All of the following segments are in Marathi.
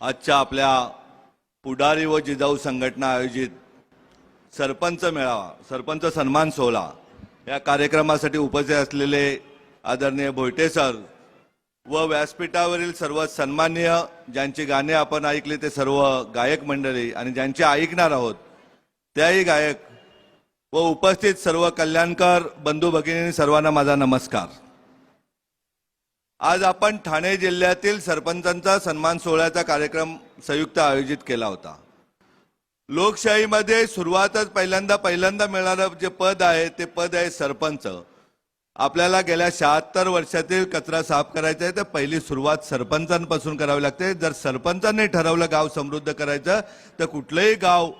आजच्या आपल्या पुढारी व जिजाऊ संघटना आयोजित सरपंच मेळावा सरपंच सन्मान सोहळा या कार्यक्रमासाठी उपस्थित असलेले आदरणीय भोयटे सर व व्यासपीठावरील सर्व सन्मान्य ज्यांची गाणे आपण ऐकली ते सर्व गायक मंडळी आणि ज्यांचे ऐकणार आहोत त्याही गायक व उपस्थित सर्व कल्याणकर बंधू भगिनी सर्वांना माझा नमस्कार. आज आपण ठाणे जिल्ह्यातील सरपंचांचा सन्मान सोहळ्याचा कार्यक्रम संयुक्त आयोजित केला होता. लोकशाहीमध्ये सुरुवातच पहिल्यांदा पहिल्यांदा मिळणारं जे पद आहे ते पद आहे सरपंच. आपल्याला गेल्या शहात्तर वर्षातील कचरा साफ करायचा आहे तर पहिली सुरुवात सरपंचांपासून करावी लागते. जर सरपंचांनी ठरवलं गाव समृद्ध करायचं तर कुठलंही गाव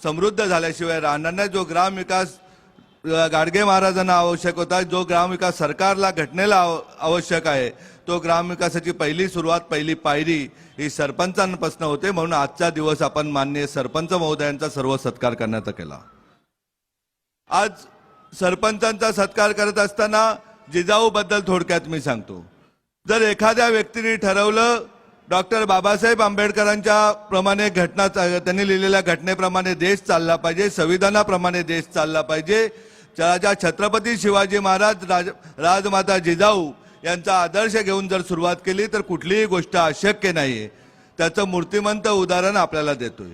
समृद्ध झाल्याशिवाय राहणार नाही. जो ग्रामविकास गाडगे महाराजांना आवश्यक होता जो ग्रामविकास सरकारला घटनेला आव- आवश्यक आहे तो ग्रामविकासाची पहिली सुरुवात पहिली पायरी ही सरपंचांपासून होते. म्हणून आजचा दिवस आपण माननीय सरपंच महोदयांचा सर्व सत्कार करण्यात केला. आज सरपंचांचा सत्कार करत असताना जिजाऊ बद्दल थोडक्यात मी सांगतो. जर एखाद्या व्यक्तीने ठरवलं डॉक्टर बाबासाहेब आंबेडकरांच्या प्रमाणे घटना त्यांनी लिहिलेल्या घटनेप्रमाणे देश चालला पाहिजे संविधानाप्रमाणे देश चालला पाहिजे राजा छत्रपती शिवाजी महाराज राज राजमाता जिजाऊ यांचा आदर्श घेऊन जर सुरुवात केली तर कुठलीही गोष्ट अशक्य नाहीये. त्याचं मूर्तिमंत उदाहरण आपल्याला देतोय.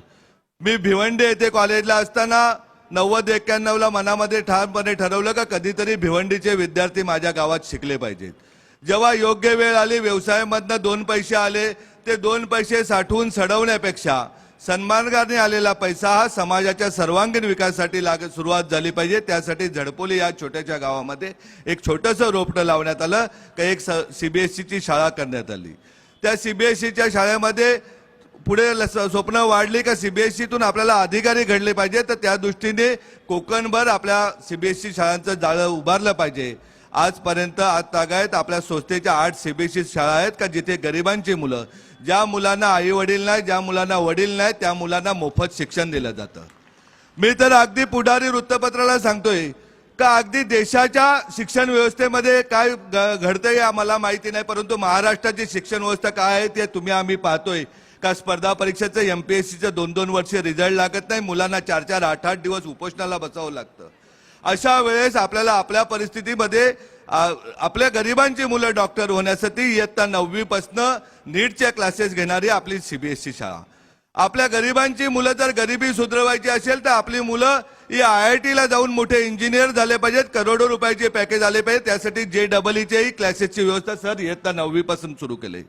मी भिवंडी येथे कॉलेजला असताना नव्वद एक्क्याण्णवला मनामध्ये ठामपणे ठरवलं का कधीतरी भिवंडीचे विद्यार्थी माझ्या गावात शिकले पाहिजेत. जेव्हा योग्य वेळ आली व्यवसायामधनं दोन पैसे आले ते दोन पैसे साठवून सडवण्यापेक्षा सन्मानगाने आलेला पैसा हा समाजाच्या सर्वांगीण विकासासाठी लाग सुरुवात झाली पाहिजे. त्यासाठी झडपोली या छोट्याशा गावामध्ये एक छोटंसं रोपटं लावण्यात आलं. का एक सीबीएसईची शाळा करण्यात आली. त्या सीबीएसईच्या शाळेमध्ये पुढे ल- स- स्वप्न वाढली का सीबीएसईतून आपल्याला अधिकारी घडले पाहिजे. तर त्या दृष्टीने कोकणभर आपल्या सीबीएसई शाळांचं जाळं उभारलं पाहिजे. आजपर्यंत आज तागायत आपल्या संस्थेच्या आठ सीबीएसई शाळा आहेत का जिथे गरिबांची मुलं ज्या मुलांना आई वडील नाही ज्या मुलांना वडील नाही त्या मुलांना मोफत शिक्षण दिलं जातं. मी तर अगदी पुढारी वृत्तपत्राला सांगतोय का अगदी देशाच्या शिक्षण व्यवस्थेमध्ये काय घ- घडतंय आम्हाला माहिती नाही परंतु महाराष्ट्राची शिक्षण व्यवस्था काय आहे ते तुम्ही आम्ही पाहतोय. का स्पर्धा परीक्षेचं एमपीएससीचं दोन दोन वर्ष रिझल्ट लागत नाही मुलांना चार चार आठ आठ दिवस उपोषणाला बसावं लागतं. अशा वेळेस आपल्याला आपल्या परिस्थितीमध्ये आपल्या गरिबांची मुलं डॉक्टर होण्यासाठी इयत्ता नववीपासनं नीटच्या क्लासेस घेणारी आपली सीबीएसई शाळा. आपल्या गरिबांची मुलं जर गरिबी सुधरवायची असेल तर आपली मुलं ही आय आय टीला जाऊन मोठे इंजिनियर झाले पाहिजेत करोडो रुपयाचे पॅकेज आले पाहिजे त्यासाठी जे डबल ईचेही क्लासेसची व्यवस्था सर इयत्ता नववीपासून सुरू केली.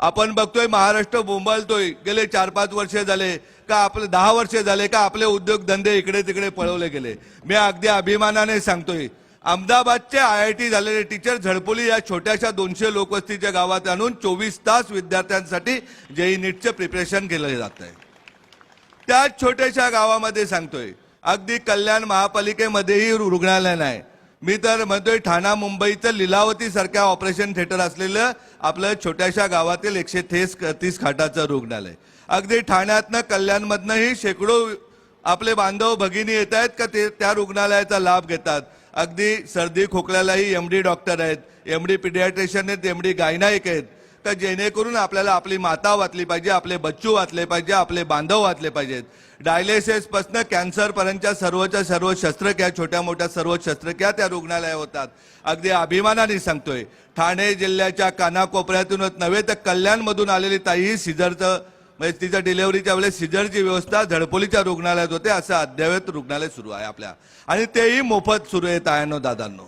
आपण बघतोय महाराष्ट्र बोंबालतोय गेले चार पाच वर्ष झाले. का आपले दहा वर्ष झाले का आपले उद्योगधंदे इकडे तिकडे पळवले गेले? मी अगदी अभिमानाने सांगतोय अहमदाबादचे आय आय टी झालेले टीचर झडपोली या छोट्याशा दोनशे लोकवस्तीच्या गावात आणून चोवीस तास विद्यार्थ्यांसाठी जेई नीटचं प्रिपरेशन केलं जात आहे. त्या छोट्याशा गावामध्ये सांगतोय अगदी कल्याण महापालिकेमध्येही रुग्णालय नाही. मी तर म्हणतोय ठाणा मुंबईचं लिलावती सारख्या ऑपरेशन थिएटर असलेलं आपलं छोट्याशा गावातील एकशे तीस तीस खाटाचं रुग्णालय. अगदी ठाण्यातनं कल्याणमधनंही शेकडो आपले बांधव भगिनी येत आहेत का ते त्या रुग्णालयाचा लाभ घेतात. अगदी सर्दी खोकल्यालाही एम डी डॉक्टर आहेत. एम डी पिडियाट्रिशियन आहेत एम डी गायनायक आहेत. तर जेणेकरून आपल्याला आपली माता वाचली पाहिजे आपले बच्चू वाचले पाहिजे आपले बांधव वाचले पाहिजेत. डायलिसिसपासनं कॅन्सरपर्यंतच्या सर्वच्या सर्व शस्त्रक्रिया छोट्या मोठ्या सर्व शस्त्रक्रिया त्या रुग्णालयात होतात. अगदी अभिमानाने सांगतोय. ठाणे जिल्ह्याच्या कानाकोपऱ्यातूनच नव्हे तर कल्याणमधून आलेली ताई सिझरचं म्हणजे तिच्या डिलेव्हरीच्या वेळेस सिजरची व्यवस्था झडपोलीच्या रुग्णालयात होते असं अद्ययावत रुग्णालय सुरू आहे आपल्या. आणि तेही मोफत सुरू आहे तायानो दादांनो.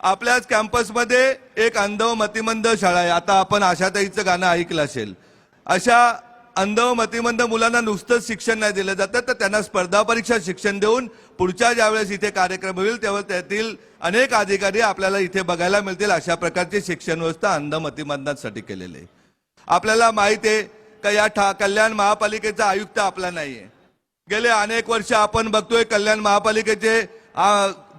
आपल्याच कॅम्पसमध्ये एक अंध मतिमंद शाळा आहे. आता आपण आशाताईचं गाणं ऐकलं असेल. अशा अंध मतिमंद मुलांना नुसतंच शिक्षण नाही दिलं जातं तर त्यांना स्पर्धा परीक्षा शिक्षण देऊन पुढच्या ज्यावेळेस इथे कार्यक्रम होईल तेव्हा त्यातील अनेक अधिकारी आपल्याला इथे बघायला मिळतील अशा प्रकारची शिक्षण व्यवस्था अंध मतिमंदांसाठी केलेली आहे. आपल्याला माहिती आहे का या ठा कल्याण महापालिकेचा आयुक्त आपला नाहीये. गेले अनेक वर्ष आपण बघतोय कल्याण महापालिकेचे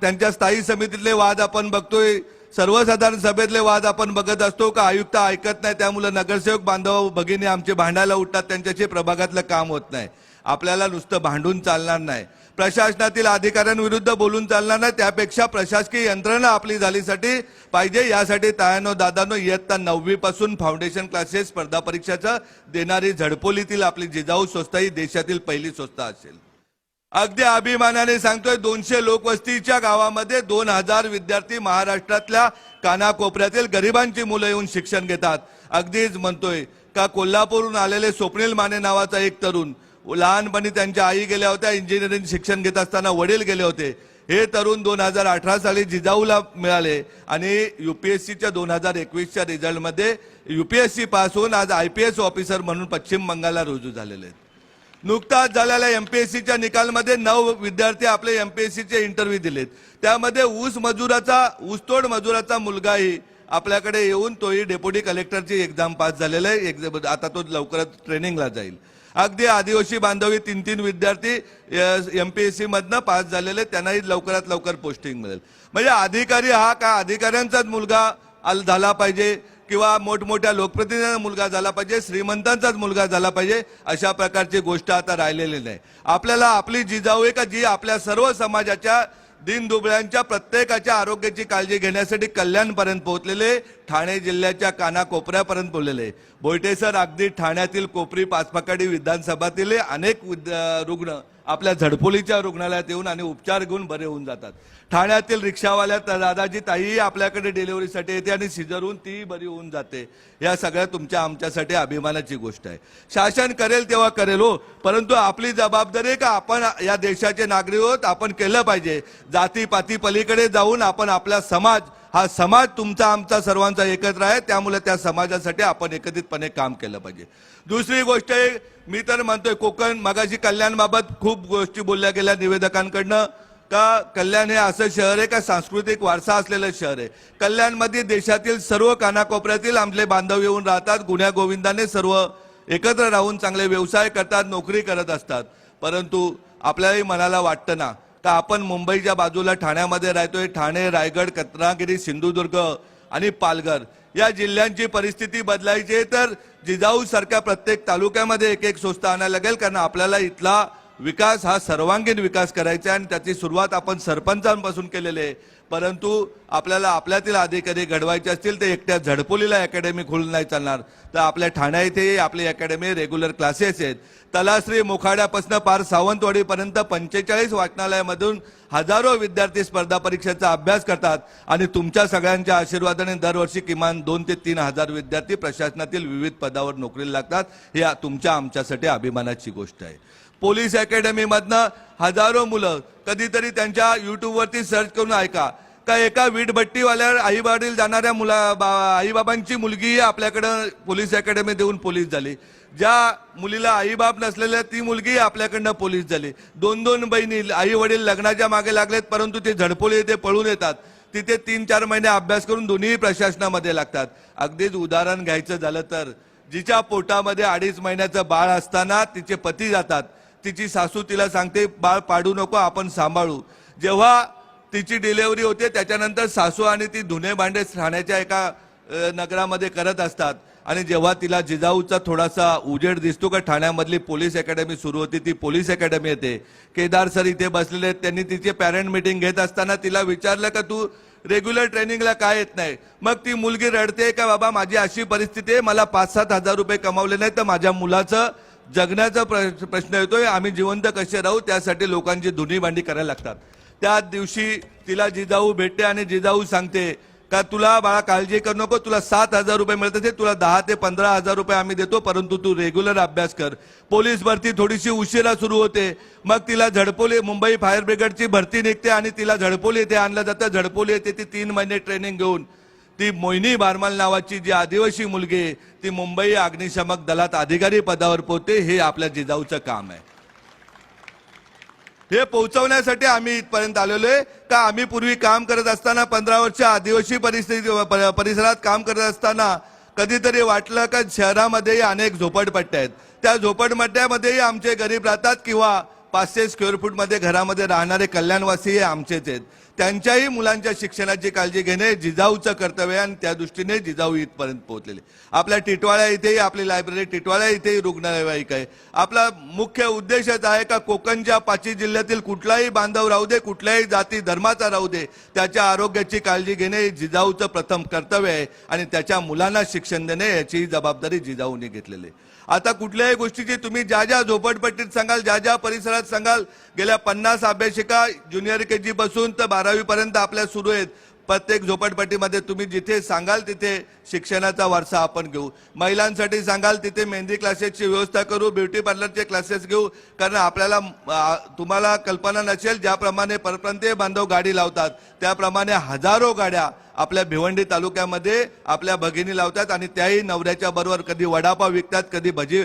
त्यांच्या स्थायी समितीतले वाद आपण बघतोय. सर्वसाधारण सभेतले वाद आपण बघत असतो का आयुक्त ऐकत नाही त्यामुळे नगरसेवक बांधव भगिनी आमचे भांडायला उठतात त्यांच्याशी प्रभागातलं काम होत नाही. आपल्याला नुसतं भांडून चालणार नाही. प्रशासनातील अधिकाऱ्यांविरुद्ध बोलून चालणार नाही. त्यापेक्षा प्रशासकीय यंत्रणा आपली झालीसाठी पाहिजे. यासाठी तायानो दादानो इयत्ता नववीपासून फाउंडेशन क्लासेस स्पर्धा परीक्षाचं देणारी झडपोलीतील आपली जिजाऊ संस्था ही देशातील पहिली संस्था असेल. अगदी अभिमानाने सांगतोय दोनशे लोकवस्तीच्या गावामध्ये दोन हजार विद्यार्थी महाराष्ट्रातल्या कानाकोपऱ्यातील गरिबांची मुलं येऊन शिक्षण घेतात. अगदीच म्हणतोय का कोल्हापूरहून आलेले स्वप्नील माने नावाचा एक तरुण लहानपणी त्यांच्या आई गेल्या होत्या इंजिनिअरिंग शिक्षण घेत असताना वडील गेले होते. हे तरुण दोन हजार अठरा साली जिजाऊला मिळाले आणि युपीएससीच्या दोन हजार एकवीसच्या रिझल्टमध्ये युपीएससी पास होऊन आज आय पी एस ऑफिसर म्हणून पश्चिम बंगालला रुजू झालेले आहेत. नुकताच झालेल्या एमपीएससीच्या निकालमध्ये नऊ विद्यार्थी आपले एमपीएससीचे इंटरव्ह्यू दिलेत. त्यामध्ये ऊस मजुराचा ऊसतोड मजुराचा मुलगाही आपल्याकडे येऊन तोही डेप्युटी कलेक्टरची एक्झाम पास झालेला आहे. एक्झाम आता तो लवकरच ट्रेनिंगला जाईल. अगदी आदिवासी बांधवी तीन तीन विद्यार्थी एम पी एस मधनं पास झालेले त्यांनाही लवकरात लवकर पोस्टिंग मिळेल. म्हणजे अधिकारी हा का अधिकाऱ्यांचाच मुलगा आल- झाला पाहिजे किंवा मोठमोठ्या लोकप्रतिनिधींचा मुलगा झाला पाहिजे श्रीमंतांचाच मुलगा झाला पाहिजे अशा प्रकारची गोष्ट आता राहिलेली नाही. आपल्याला आपली जिजाऊ आहे का जी आपल्या सर्व समाजाच्या दिनदुबळ्यांच्या प्रत्येकाच्या आरोग्याची काळजी घेण्यासाठी कल्याणपर्यंत पोहोचलेले ठाणे जिल्ह्याच्या कानाकोपऱ्यापर्यंत पोहोचलेले. बोयटे सर अगदी ठाण्यातील कोपरी पाचपाकाडी विधानसभातील अनेक विद्या- रुग्ण आपल्या झडपोलीच्या रुग्णालयात येऊन आणि उपचार घेऊन बरे होऊन जातात. ठाण्यातील रिक्षावाल्या दादाजी ताई आपल्याकडे डिलिव्हरीसाठी येते आणि सिजरहून ती बरी होऊन जाते. या सगळ्या तुमच्या आमच्यासाठी अभिमानाची गोष्ट आहे. शासन करेल तेव्हा करेल हो परंतु आपली जबाबदारी का आपण या देशाचे नागरिक आहोत आपण केलं पाहिजे. जातीपाती पलीकडे जाऊन आपण आपला समाज हा समाज तुमचा आमचा सर्वांचा एकत्र आहे त्यामुळे त्या समाजासाठी आपण एकत्रितपणे काम केलं पाहिजे. दुसरी गोष्ट आहे मी तर म्हणतोय कोकण मगाशी कल्याणबाबत खूप गोष्टी बोलल्या गेल्या निवेदकांकडनं. का कल्याण हे असं शहर आहे का? सांस्कृतिक वारसा असलेलं शहर आहे. कल्याणमध्ये देशातील सर्व कानाकोपऱ्यातील आमचे बांधव येऊन राहतात गुन्ह्या गोविंदाने सर्व एकत्र राहून चांगले व्यवसाय करतात नोकरी करत असतात. परंतु आपल्याही मनाला वाटतं ना का आपण मुंबईच्या बाजूला ठाण्यामध्ये राहतोय. ठाणे रायगड रत्नागिरी सिंधुदुर्ग आणि पालघर. या जिल्ह्यांची परिस्थिती बदलायची आहे तर जिजाऊ सारख्या प्रत्येक तालुक्यामध्ये एक एक संस्था आणायला लागेल कारण आपल्याला इथला विकास हा सर्वांगीण विकास करायचा आहे आणि त्याची सुरुवात आपण सरपंचांपासून केलेली आहे. परंतु आपल्याला आपल्यातील अधिकारी घडवायचे असतील तर एकट्या झडपोलीला अकॅडमी खोलून नाही चालणार. तर आपल्या ठाण्या इथे आपली अकॅडमी रेग्युलर क्लासेस आहेत. तलाश्री मुखाड्यापासून पार सावंतवाडीपर्यंत पंचेचाळीस वाचनालयामधून हजारो विद्यार्थी स्पर्धा परीक्षेचा अभ्यास करतात आणि तुमच्या सगळ्यांच्या आशीर्वादाने दरवर्षी किमान दोन ते तीन हजार विद्यार्थी प्रशासनातील विविध पदावर नोकरीला लागतात. हे तुमच्या आमच्यासाठी अभिमानाची गोष्ट आहे. पोलीस अकॅडमीमधनं हजारो मुलं कधीतरी त्यांच्या युट्यूबवरती सर्च करून ऐका. का एका वीटभट्टीवाल्यावर आई वडील जाणाऱ्या मुला बा आईबाबांची मुलगी आपल्याकडं पोलीस अकॅडमी देऊन पोलीस झाली. ज्या मुलीला आईबाप नसलेल्या ती मुलगी आपल्याकडनं पोलीस झाली. दोन दोन बहिणी आई वडील लग्नाच्या मागे लागलेत परंतु ते झडपोली येते पळून येतात. तिथे तीन चार महिने अभ्यास करून दोन्ही प्रशासनामध्ये लागतात. अगदीच उदाहरण घ्यायचं झालं तर जिच्या पोटामध्ये अडीच महिन्याचं बाळ असताना तिचे पती जातात. तिची सासू तिला सांगते बाळ पाडू नको आपण सांभाळू. जेव्हा तिची डिलेवरी होते त्याच्यानंतर सासू आणि ती धुणे भांडे ठाण्याच्या एका नगरामध्ये करत असतात. आणि जेव्हा तिला जिजाऊचा थोडासा उजेड दिसतो का ठाण्यामधली पोलीस अकॅडमी सुरू होती ती पोलीस अकॅडमी येते. केदार सर इथे बसलेले आहेत त्यांनी तिचे पॅरेंट मिटिंग घेत असताना तिला विचारलं का तू रेग्युलर ट्रेनिंगला काय येत नाही? मग ती मुलगी रडते का बाबा माझी अशी परिस्थिती आहे मला पाच सात हजार रुपये कमावले नाही तर माझ्या मुलाचं जगण्याचा प्र- प्रश्न येतोय. आम्ही जिवंत कसे राहू त्यासाठी लोकांची धुनी भांडी करायला लागतात. त्या दिवशी तिला जिजाऊ भेटते आणि जिजाऊ सांगते का तुला बाळा काळजी करू नको तुला सात हजार रुपये मिळतात ते तुला दहा ते पंधरा हजार रुपये आम्ही देतो परंतु तू रेग्युलर अभ्यास कर. पोलीस भरती थोडीशी उशिरा सुरू होते. मग तिला झडपोली मुंबई फायर ब्रिगेडची भरती निघते आणि तिला झडपोली येथे आणलं जातं. झडपोली येते ती तीन महिने ट्रेनिंग घेऊन ती मोहिनी बारमाल नावाची जी आदिवासी मुलगी आहे ती मुंबई अग्निशामक दलात अधिकारी पदावर पोहते हे आपल्या जिजाऊचं काम आहे. हे पोहोचवण्यासाठी आम्ही इथपर्यंत आलेलो आहे. का आम्ही पूर्वी काम करत असताना पंधरा वर्ष आदिवासी परिस्थिती परिसरात काम करत असताना कधीतरी वाटलं का शहरामध्येही अनेक झोपडपट्ट्या आहेत. त्या झोपडपट्ट्यामध्येही आमचे गरीब राहतात किंवा पाचशे स्क्वेअर फूटमध्ये घरामध्ये राहणारे कल्याणवासी हे आमचेच आहेत. त्यांच्याही मुलांच्या शिक्षणाची काळजी घेणे जिजाऊचं कर्तव्य आहे आणि त्या दृष्टीने जिजाऊ इथपर्यंत पोहोचलेले. आपल्या टिटवाळ्या इथेही आपली लायब्ररी टिटवाळ्या इथेही रुग्णालयवाहिक आहे. आपला मुख्य उद्देशच आहे का कोकणच्या पाची जिल्ह्यातील कुठलाही बांधव राहू दे कुठल्याही जाती धर्माचा राहू दे त्याच्या आरोग्याची काळजी घेणे जिजाऊचं प्रथम कर्तव्य आहे आणि त्याच्या मुलांना शिक्षण देणे याची जबाबदारी जिजाऊने घेतलेली आहे. आता कुठल्याही गोष्टीची तुम्ही ज्या ज्या झोपडपट्टीत सांगाल ज्या ज्या परिसरात सांगाल गेल्या पन्नास अभ्यासिका ज्युनियर के जी पासून तर बारावी पर्यंत आपल्या सुरू आहेत. प्रत्येक झोपडपट्टीमध्ये तुम्ही जिथे सांगाल तिथे शिक्षणाचा वारसा आपण घेऊ. महिलांसाठी सांगाल तिथे मेहंदी क्लासेसची व्यवस्था करू ब्युटी पार्लरचे क्लासेस घेऊ. कारण आपल्याला तुम्हाला कल्पना नसेल ज्याप्रमाणे परप्रांतीय बांधव गाडी लावतात त्याप्रमाणे हजारो गाड्या आपल्या भिवंडी तालुक्यामध्ये आपल्या भगिनी लावतात आणि त्याही नवऱ्याच्या बरोबर कधी वडापाव विकतात कधी भजी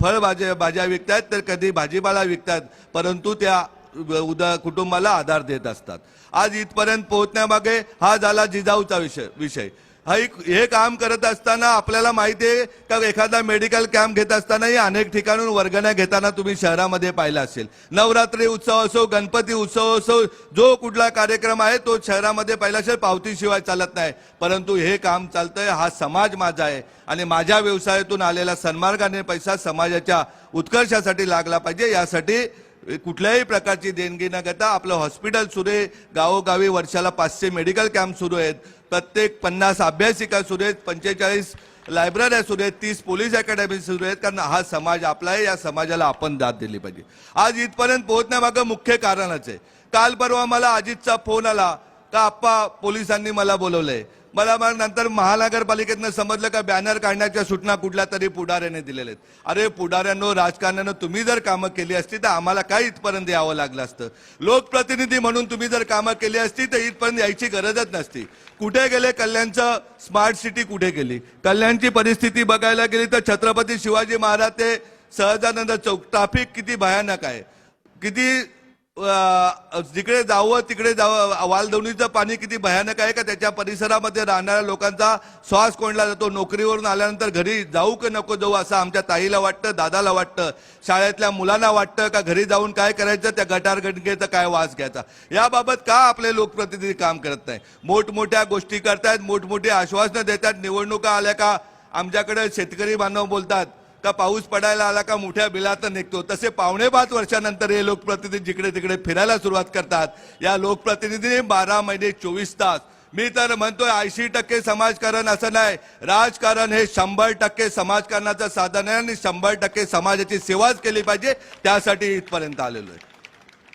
फळभाज्या भाज्या विकतात तर कधी भाजीपाला विकतात. परंतु त्या उदा कुटुंबाला आधार देत असतात. आज इथपर्यंत पोहोचण्यामागे हा झाला जिजाऊचा विषय विषय. हा एक हे काम करत असताना आपल्याला माहिती आहे का एखादा मेडिकल कॅम्प घेत असतानाही अनेक ठिकाणून वर्गण्या घेताना तुम्ही शहरामध्ये पाहिला असेल. नवरात्री उत्सव असो गणपती उत्सव असो जो कुठला कार्यक्रम आहे तो शहरामध्ये पाहिला असेल पावतीशिवाय चालत नाही. परंतु हे काम चालतंय हा समाज माझा आहे. आणि माझ्या व्यवसायातून आलेला सन्मार्गाने पैसा समाजाच्या उत्कर्षासाठी लागला पाहिजे. यासाठी कुठल्याही प्रकारची देणगी न घेता आपलं हॉस्पिटल सुरू आहे. गावोगावी वर्षाला पाचशे मेडिकल कॅम्प सुरू आहेत. प्रत्येक पन्नास अभ्यासिका सुरू आहेत. पंचेचाळीस लायब्रऱ्या सुरू आहेत. तीस पोलीस अकॅडमी सुरू आहेत. कारण हा समाज आपला आहे. या समाजाला आपण दाद दिली पाहिजे. आज इथपर्यंत पोहोचण्यामागं मुख्य कारणच आहे. काल परवा मला अजितचा फोन आला. का आप्पा पोलिसांनी मला बोलवलंय. मला मग नंतर महानगरपालिकेतनं समजलं का बॅनर काढण्याच्या सूचना कुठल्या तरी पुढाऱ्याने दिलेल्या आहेत. अरे पुढाऱ्यांनो राजकारण्यानं तुम्ही जर कामं केली असती तर आम्हाला काय इथपर्यंत यावं लागलं असतं? लोकप्रतिनिधी म्हणून तुम्ही जर कामं केली असती तर इथपर्यंत यायची गरजच नसती. कुठे गेले? कल्याणचं स्मार्ट सिटी कुठे गेली? कल्याणची परिस्थिती बघायला गेली तर छत्रपती शिवाजी महाराज ते सहजानंद चौक. ट्राफिक किती भयानक आहे. किती जिकडे जावं तिकडे जावं. वालदवणीचं पाणी किती भयानक आहे का? त्याच्या परिसरामध्ये राहणाऱ्या लोकांचा श्वास कोंडला जातो. नोकरीवरून आल्यानंतर घरी जाऊ की नको जाऊ असं आमच्या ताईला वाटतं दादाला वाटतं. शाळेतल्या मुलांना वाटतं का घरी जाऊन काय करायचं? त्या गटार गणकेचा काय वास घ्यायचा? याबाबत का आपले लोकप्रतिनिधी काम करत नाही? मोठमोठ्या गोष्टी करतायत मोठमोठी आश्वासनं देतात. निवडणुका आल्या का? आमच्याकडे शेतकरी बांधव बोलतात का पाऊस पडायला आला का मोठ्या बिलात निघतो. तसे पावणे पाच वर्षानंतर हे लोकप्रतिनिधी जिकडे तिकडे फिरायला सुरुवात करतात. या लोकप्रतिनिधीने बारा महिने चोवीस तास. मी तर म्हणतोय ऐंशी टक्के समाजकारण असं नाही. राजकारण हे शंभर टक्के समाजकारणाचं साधन आहे आणि शंभर टक्के समाजाची सेवाच केली पाहिजे. त्यासाठी इथपर्यंत आलेलो आहे.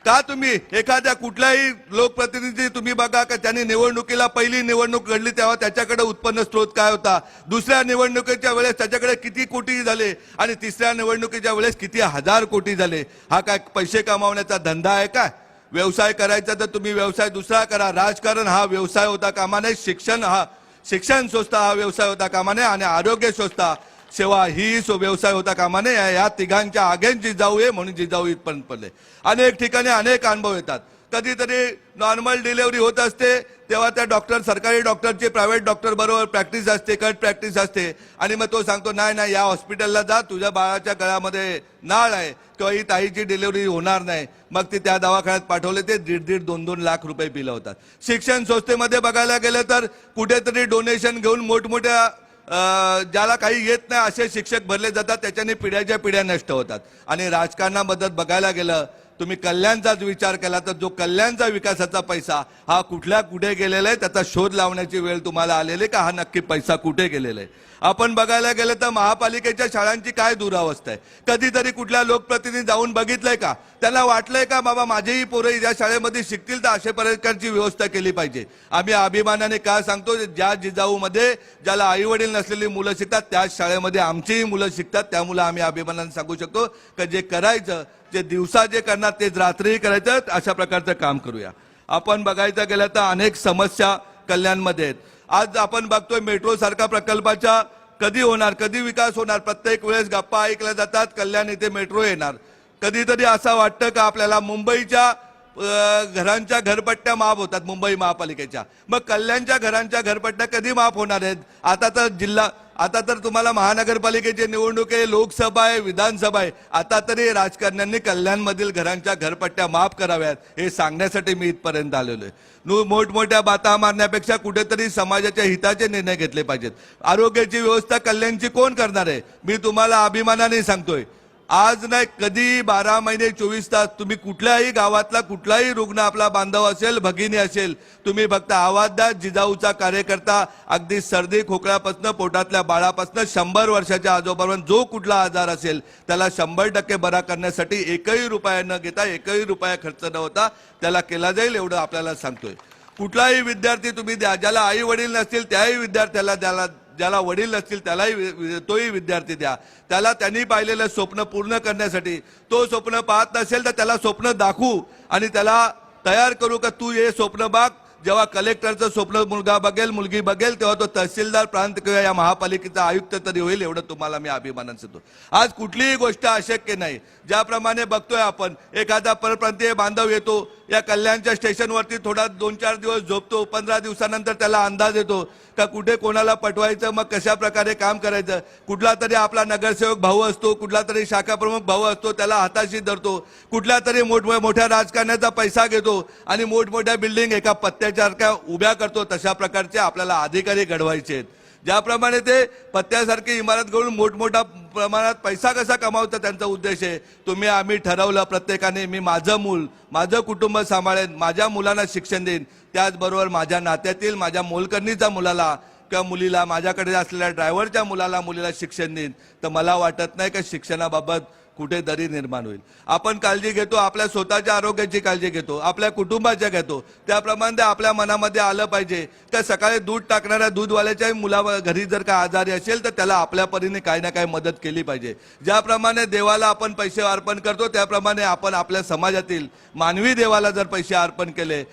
का तुम्ही एखाद्या कुठल्याही लोकप्रतिनिधी तुम्ही बघा का त्यांनी निवडणुकीला पहिली निवडणूक घडली तेव्हा त्याच्याकडे उत्पन्न स्रोत काय होता? दुसऱ्या निवडणुकीच्या वेळेस त्याच्याकडे किती कोटी झाले? आणि तिसऱ्या निवडणुकीच्या वेळेस किती हजार कोटी झाले? हा काय पैसे कमावण्याचा धंदा आहे काय? व्यवसाय करायचा तर तुम्ही व्यवसाय दुसरा करा. राजकारण हा व्यवसाय होता कामा नये शिक्षण हा शिक्षण संस्था हा व्यवसाय होता कामा नये आणि आरोग्य संस्था सेवा ही सो व्यवसाय होता कामा नये या- तिघांच्या आगेन जिजाऊ आहे म्हणून जिजाऊ इथपर्यंत पडले. अनेक ठिकाणी अनेक अनुभव येतात. कधीतरी नॉर्मल डिलिव्हरी होत असते तेव्हा त्या डॉक्टर सरकारी डॉक्टरची प्रायव्हेट डॉक्टर बरोबर प्रॅक्टिस असते कट प्रॅक्टिस असते. आणि मग तो सांगतो नाही नाही या हॉस्पिटलला जा तुझ्या बाळाच्या गळ्यामध्ये नाळ आहे किंवा ही ताईची डिलिव्हरी होणार नाही. मग ते त्या दवाखान्यात पाठवले ते दीड दीड दोन दोन लाख रुपये बिल होतात. शिक्षण संस्थेमध्ये बघायला गेलं तर कुठेतरी डोनेशन घेऊन मोठमोठ्या ज्याला काही येत नाही असे शिक्षक भरले जातात त्याच्याने पिढ्याच्या पिढ्या नष्ट होतात. आणि राजकारणाबद्दल बघायला गेलं तुम्ही कल्याणचाच विचार केला तर जो कल्याणचा विकासाचा पैसा हा कुठल्या कुठे गेलेला आहे त्याचा शोध लावण्याची वेळ तुम्हाला आलेली आहे का? हा नक्की पैसा कुठे गेलेला आहे? आपण बघायला गेलं तर महापालिकेच्या शाळांची काय दुरावस्था आहे? कधीतरी कुठल्या लोकप्रतिनिधी जाऊन बघितलंय का? त्यांना वाटलंय का बाबा माझेही पोरं ज्या शाळेमध्ये शिकतील तर अशा प्रकारची व्यवस्था केली पाहिजे. आम्ही अभिमानाने का सांगतो ज्या जिजाऊमध्ये ज्याला आई वडील नसलेली मुलं शिकतात त्याच शाळेमध्ये आमचीही मुलं शिकतात. त्या मुलं आम्ही अभिमानाने सांगू शकतो का जे करायचं जे दिवसा जे करणार तेच रात्रीही करायचं अशा प्रकारचं काम करूया. आपण बघायचं गेलं तर अनेक समस्या कल्याणमध्ये आहेत. आज आपण बघतोय मेट्रो सारख्या प्रकल्पाच्या कधी होणार कधी विकास होणार प्रत्येक वेळेस गप्पा ऐकल्या जातात कल्याण इथे मेट्रो येणार. कधीतरी असं वाटतं का आपल्याला मुंबईच्या घरांच्या घरपट्ट्या माफ होतात मुंबई महापालिकेच्या. मग कल्याणच्या घरांच्या घरपट्ट्या कधी माफ होणार आहेत? आता तर जिल्हा आता तर तुम्हाला महानगरपालिकेची निवडणूक आहे लोकसभा आहे विधानसभा आहे. आता तरी राजकारण्यांनी कल्याणमधील घरांच्या घरपट्ट्या माफ कराव्यात हे सांगण्यासाठी मी इथपर्यंत आलेलो आहे. नु मोठमोठ्या बाता मारण्यापेक्षा कुठेतरी समाजाच्या हिताचे निर्णय घेतले पाहिजेत. आरोग्याची व्यवस्था कल्याणची कोण करणार आहे? मी तुम्हाला अभिमानाने सांगतोय. आज नाही कधी बारा महिने चोवीस तास तुम्ही कुठल्याही गावातला कुठलाही रुग्ण आपला बांधव असेल भगिनी असेल तुम्ही फक्त आवाज द्या जिजाऊचा कार्यकर्ता अगदी सर्दी खोकल्यापासून पोटातल्या बाळापासून शंभर वर्षाच्या आजोबापर्यंत जो कुठला आजार असेल त्याला शंभर टक्के बरा करण्यासाठी एकही रुपया न घेता एकही रुपया खर्च न होता त्याला केला जाईल एवढं आपल्याला सांगतोय. कुठलाही विद्यार्थी तुम्ही द्या ज्याला आई वडील नसतील त्याही विद्यार्थ्याला द्याला ज्याला वडील नसतील त्यालाही वि- तोही विद्यार्थी द्या. त्याला त्यांनी पाहिलेलं स्वप्न पूर्ण करण्यासाठी तो स्वप्न पाहत नसेल तर त्याला स्वप्न दाखवू आणि त्याला तयार करू का तू हे स्वप्न बाग जेव्हा कलेक्टरचं स्वप्न मुलगा बघेल मुलगी बघेल तेव्हा तो तहसीलदार प्रांत किंवा या महापालिकेचा आयुक्त तरी होईल एवढं तुम्हाला मी अभिमानान सांगतो. आज कुठलीही गोष्ट अशक्य नाही. ज्याप्रमाणे बघतोय आपण एखादा परप्रांतीय बांधव येतो या कल्याणच्या स्टेशनवरती थोडा दोन चार दिवस झोपतो. पंधरा दिवसानंतर त्याला अंदाज येतो का कुठे कोणाला पटवायचं मग कशा प्रकारे काम करायचं. कुठला तरी आपला नगरसेवक भाऊ असतो कुठला तरी शाखाप्रमुख भाऊ असतो त्याला हाताशी धरतो. कुठल्या तरी मोठ मोठ्या राजकारण्याचा पैसा घेतो आणि मोठमोठ्या बिल्डिंग एका पत्त्यासारख्या उभ्या करतो. तशा प्रकारचे आपल्याला अधिकारी घडवायचे आहेत. ज्याप्रमाणे ते पत्त्यासारखी इमारत घडून मोठमोठा प्रमाणात पैसा कसा कमावता त्यांचा उद्देश आहे? तुम्ही आम्ही ठरवलं प्रत्येकाने मी माझं मूल माझं कुटुंब सांभाळेन माझ्या मुलांना शिक्षण देईन. त्याचबरोबर माझ्या नात्यातील माझ्या मोलकर्णीच्या मुलाला किंवा मुलीला माझ्याकडे असलेल्या ड्रायव्हरच्या मुलाला मुलीला शिक्षण देईन. तर मला वाटत नाही का शिक्षणाबाबत कुठे दरी निर्माण होईल. आपण काळजी घेतो आपल्या स्वतःच्या आरोग्याची काळजी घेतो आपल्या कुटुंबाच्या घेतो. त्याप्रमाणे ते आपल्या मनामध्ये आलं पाहिजे. का सकाळी दूध टाकणाऱ्या दूधवाल्याच्याही मुला घरी जर का आजारी असेल तर त्याला आपल्या परीने काही ना काही मदत केली पाहिजे. ज्याप्रमाणे देवाला आपण पैसे अर्पण करतो त्याप्रमाणे आपण आपल्या समाजातील मानवी देवाला जर पैसे अर्पण केले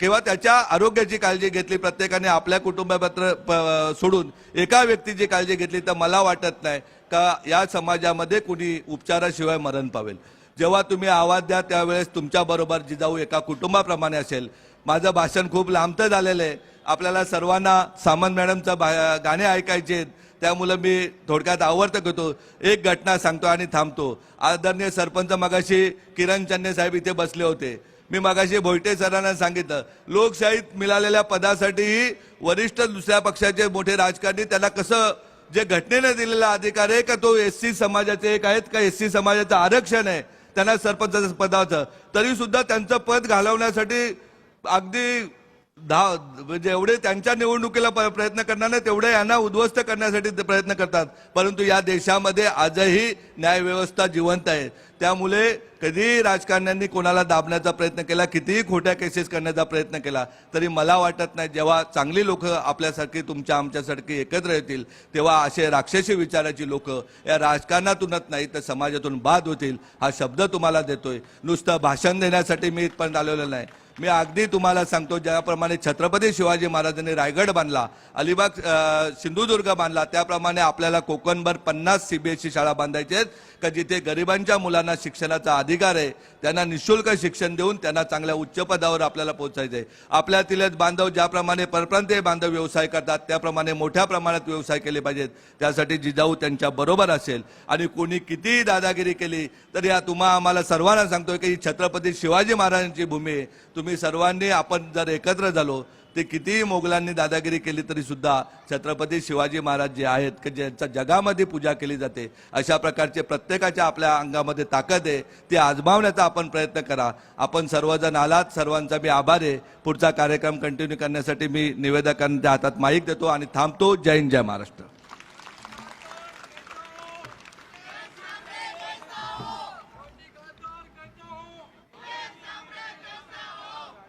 किंवा त्याच्या आरोग्याची काळजी घेतली प्रत्येकाने आपल्या कुटुंबापत्र प- सोडून एका व्यक्तीची काळजी घेतली तर मला वाटत नाही. का या समाजामध्ये कुणी उपचाराशिवाय मरण पावेल? जेव्हा तुम्ही आवाज द्या त्यावेळेस तुमच्याबरोबर जिजाऊ एका कुटुंबाप्रमाणे असेल. माझं भाषण खूप लांबतं झालेलं आहे. आपल्याला सर्वांना सामंत मॅडमचं भा- गाणे ऐकायचे आहेत. मी थोडक्यात आवर्त घेतो एक घटना सांगतो आणि थांबतो. आदरणीय सरपंच मगाशी किरण चन्ने साहेब इथे बसले होते. मी मगाशी भोयटे सरांना सांगितलं लोकशाहीत मिळालेल्या पदासाठीही वरिष्ठ दुसऱ्या पक्षाचे मोठे राजकारणी त्याला कसं जे घटनेने दिलेला अधिकार आहे का तो एस सी समाजाचे एक आहेत का एस सी समाजाचं आरक्षण आहे? त्यांना सरपंचाचं पदाचं. तरी सुद्धा त्यांचं पद घालवण्यासाठी अगदी म्हणजे एवढे त्यांच्या निवडणुकीला प्रयत्न करणार नाही तेवढे यांना उद्ध्वस्त करण्यासाठी ते प्रयत्न करतात. परंतु या देशामध्ये आजही न्यायव्यवस्था जिवंत आहे. त्यामुळे कधीही राजकारण्यांनी कोणाला दाबण्याचा प्रयत्न केला कितीही खोट्या केसेस करण्याचा प्रयत्न केला तरी मला वाटत नाही जेव्हा चांगली लोक आपल्यासारखी तुमच्या आमच्यासारखी एकत्र येतील तेव्हा असे राक्षसी विचाराची लोक या राजकारणातूनच नाही तर समाजातून बाद होतील हा शब्द तुम्हाला देतोय. नुसतं भाषण देण्यासाठी मी इथपर्यंत आलेलो नाही. मी अगदी तुम्हाला सांगतो ज्याप्रमाणे छत्रपती शिवाजी महाराजांनी रायगड बांधला अलिबाग सिंधुदुर्ग बांधला त्याप्रमाणे आपल्याला कोकणभर पन्नास सीबीएसई शाळा बांधायच्या आहेत का जिथे गरिबांच्या मुलांना शिक्षणाचा अधिकार आहे त्यांना निशुल्क शिक्षण देऊन त्यांना चांगल्या उच्च पदावर आपल्याला पोहोचायचं आहे. आपल्यातीलच बांधव ज्याप्रमाणे परप्रांतीय बांधव व्यवसाय करतात त्याप्रमाणे मोठ्या प्रमाणात व्यवसाय केले पाहिजेत. त्यासाठी जिजाऊ त्यांच्या बरोबर असेल. आणि कोणी कितीही दादागिरी केली तर या तुम्हा आम्हाला सर्वांना सांगतोय की ही छत्रपती शिवाजी महाराजांची भूमी आहे. तुम्ही सर्वांनी आपण जर एकत्र झालो ते कितीही मोगलांनी दादागिरी केली तरी सुद्धा छत्रपती शिवाजी महाराज जे आहेत की ज्यांच्या जगामध्ये पूजा केली जाते अशा प्रकारचे प्रत्येकाच्या आपल्या अंगामध्ये ताकद आहे ती आजमावण्याचा आपण प्रयत्न करा. आपण सर्वजण आलात सर्वांचा मी आभार आहे. पुढचा कार्यक्रम कंटिन्यू करण्यासाठी मी निवेदकांच्या हातात माहीत देतो आणि थांबतो. जय हिंद जय महाराष्ट्र.